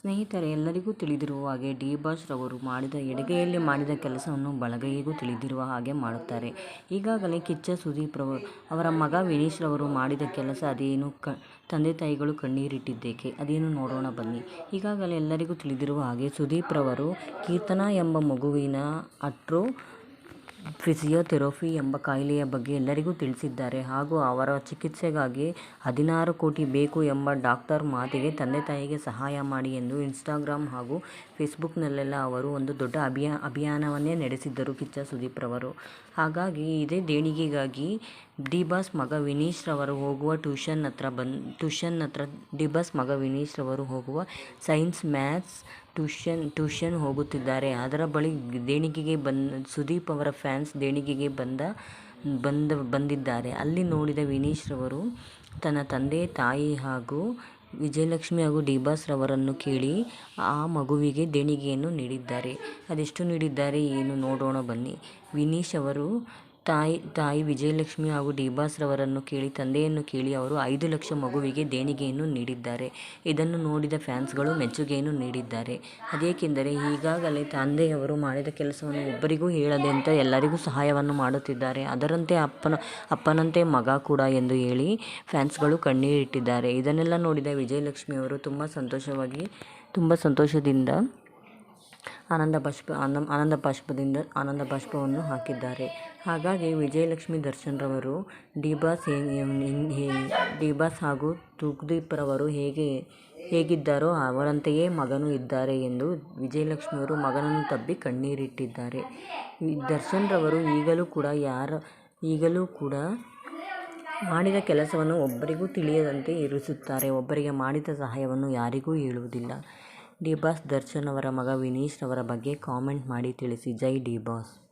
ಸ್ನೇಹಿತರೆ, ಎಲ್ಲರಿಗೂ ತಿಳಿದಿರುವ ಹಾಗೆ ಡಿ. ಬಾಸ್ ರವರು ಮಾಡಿದ ಎಡಗೈಯಲ್ಲಿ ಮಾಡಿದ ಕೆಲಸವನ್ನು ಬಲಗೈಗೂ ತಿಳಿದಿರುವ ಹಾಗೆ ಮಾಡುತ್ತಾರೆ. ಈಗಾಗಲೇ ಕಿಚ್ಚ ಸುದೀಪ್ ರವರು ಅವರ ಮಗ ವಿನೀಶ್ ರವರು ಮಾಡಿದ ಕೆಲಸ ಅದೇನು ಕ, ತಂದೆ ತಾಯಿಗಳು ಕಣ್ಣೀರಿಟ್ಟಿದ್ದೇಕೆ? ಅದೇನು ನೋಡೋಣ ಬನ್ನಿ. ಈಗಾಗಲೇ ಎಲ್ಲರಿಗೂ ತಿಳಿದಿರುವ ಹಾಗೆ ಸುದೀಪ್ ರವರು ಕೀರ್ತನಾ ಎಂಬ ಮಗುವಿನ ಅಟ್ರೋ ಫಿಸಿಯೋಥೆರಪಿ ಎಂಬ ಕಾಯಿಲೆಯ ಬಗ್ಗೆ ಎಲ್ಲರಿಗೂ ತಿಳಿಸಿದ್ದಾರೆ. ಹಾಗೂ ಅವರ ಚಿಕಿತ್ಸೆಗಾಗಿ ಹದಿನಾರು ಕೋಟಿ ಬೇಕು ಎಂಬ ಡಾಕ್ಟರ್ ಮಾತಿಗೆ ತಂದೆ ತಾಯಿಗೆ ಸಹಾಯ ಮಾಡಿ ಎಂದು ಇನ್ಸ್ಟಾಗ್ರಾಮ್ ಹಾಗೂ ಫೇಸ್ಬುಕ್ನಲ್ಲೆಲ್ಲ ಅವರು ಒಂದು ದೊಡ್ಡ ಅಭಿಯಾ, ಅಭಿಯಾನವನ್ನೇ ನಡೆಸಿದ್ದರು ಕಿಚ್ಚ ಸುದೀಪ್ ರವರು. ಹಾಗಾಗಿ ಇದೇ ದೇಣಿಗೆಗಾಗಿ ಡಿ ಬಾಸ್ ಮಗ ವಿನೀಶ್ ರವರು ಹೋಗುವ ಟ್ಯೂಷನ್ ಹತ್ರ ಬಂದು, ಟ್ಯೂಷನ್ ಹತ್ರ ಡಿ ಮಗ ವಿನೀಶ್ ರವರು ಹೋಗುವ ಸೈನ್ಸ್ ಮ್ಯಾಥ್ಸ್ ಟ್ಯೂಷನ್ ಟ್ಯೂಷನ್ ಹೋಗುತ್ತಿದ್ದಾರೆ. ಅದರ ಬಳಿ ದೇಣಿಗೆಗೆ ಬಂದ, ಸುದೀಪ್ ಅವರ ಫ್ಯಾನ್ಸ್ ದೇಣಿಗೆಗೆ ಬಂದ ಬಂದ, ಬಂದಿದ್ದಾರೆ. ಅಲ್ಲಿ ನೋಡಿದ ವಿನೀಶ್ ರವರು ತನ್ನ ತಂದೆ, ತಾಯಿ ಹಾಗೂ ವಿಜಯಲಕ್ಷ್ಮಿ ಹಾಗೂ ಡಿಬಾಸ್ ರವರನ್ನು ಕೇಳಿ ಆ ಮಗುವಿಗೆ ದೇಣಿಗೆಯನ್ನು ನೀಡಿದ್ದಾರೆ. ಅದೆಷ್ಟು ನೀಡಿದ್ದಾರೆ ಏನು ನೋಡೋಣ ಬನ್ನಿ. ವಿನೀಶ್ ಅವರು ತಾಯಿ ತಾಯಿ ವಿಜಯಲಕ್ಷ್ಮಿ ಹಾಗೂ ಡಿ ಬಾಸ್ ರವರನ್ನು ಕೇಳಿ ತಂದೆಯನ್ನು ಕೇಳಿ ಅವರು ಐದು ಲಕ್ಷ ಮಗುವಿಗೆ ದೇಣಿಗೆಯನ್ನು ನೀಡಿದ್ದಾರೆ. ಇದನ್ನು ನೋಡಿದ ಫ್ಯಾನ್ಸ್ಗಳು ಮೆಚ್ಚುಗೆಯನ್ನು ನೀಡಿದ್ದಾರೆ. ಅದೇಕೆಂದರೆ ಈಗಾಗಲೇ ತಂದೆಯವರು ಮಾಡಿದ ಕೆಲಸವನ್ನು ಒಬ್ಬರಿಗೂ ಹೇಳದೆ ಅಂತ ಎಲ್ಲರಿಗೂ ಸಹಾಯವನ್ನು ಮಾಡುತ್ತಿದ್ದಾರೆ. ಅದರಂತೆ ಅಪ್ಪನ, ಅಪ್ಪನಂತೆ ಮಗ ಕೂಡ ಎಂದು ಹೇಳಿ ಫ್ಯಾನ್ಸ್ಗಳು ಕಣ್ಣೀರಿಟ್ಟಿದ್ದಾರೆ. ಇದನ್ನೆಲ್ಲ ನೋಡಿದ ವಿಜಯಲಕ್ಷ್ಮಿಯವರು ತುಂಬ ಸಂತೋಷವಾಗಿ, ತುಂಬ ಸಂತೋಷದಿಂದ ಆನಂದ ಬಾಷ್ಪ, ಆನಂದ ಬಾಷ್ಪದಿಂದ ಆನಂದ ಬಾಷ್ಪವನ್ನು ಹಾಕಿದ್ದಾರೆ. ಹಾಗಾಗಿ ವಿಜಯಲಕ್ಷ್ಮಿ ದರ್ಶನ್ರವರು ಡಿ ಬಾಸ್ ಡಿ ಹಾಗೂ ತೂಗುದೀಪ್ ರವರು ಹೇಗೆ ಹೇಗಿದ್ದಾರೋ ಅವರಂತೆಯೇ ಮಗನು ಇದ್ದಾರೆ ಎಂದು ವಿಜಯಲಕ್ಷ್ಮಿಯವರು ಮಗನನ್ನು ತಬ್ಬಿ ಕಣ್ಣೀರಿಟ್ಟಿದ್ದಾರೆ. ದರ್ಶನ್ರವರು ಈಗಲೂ ಕೂಡ ಯಾರ, ಈಗಲೂ ಕೂಡ ಮಾಡಿದ ಕೆಲಸವನ್ನು ಒಬ್ಬರಿಗೂ ತಿಳಿಯದಂತೆ ಇರಿಸುತ್ತಾರೆ. ಒಬ್ಬರಿಗೆ ಮಾಡಿದ ಸಹಾಯವನ್ನು ಯಾರಿಗೂ ಹೇಳುವುದಿಲ್ಲ. ಡಿ ಬಾಸ್ ದರ್ಶನ್ ಅವರ ಮಗ ವಿನೀಶ್ ಅವರ ಬಗ್ಗೆ ಕಾಮೆಂಟ್ ಮಾಡಿ ತಿಳಿಸಿ. ಜೈ ಡಿ ಬಾಸ್.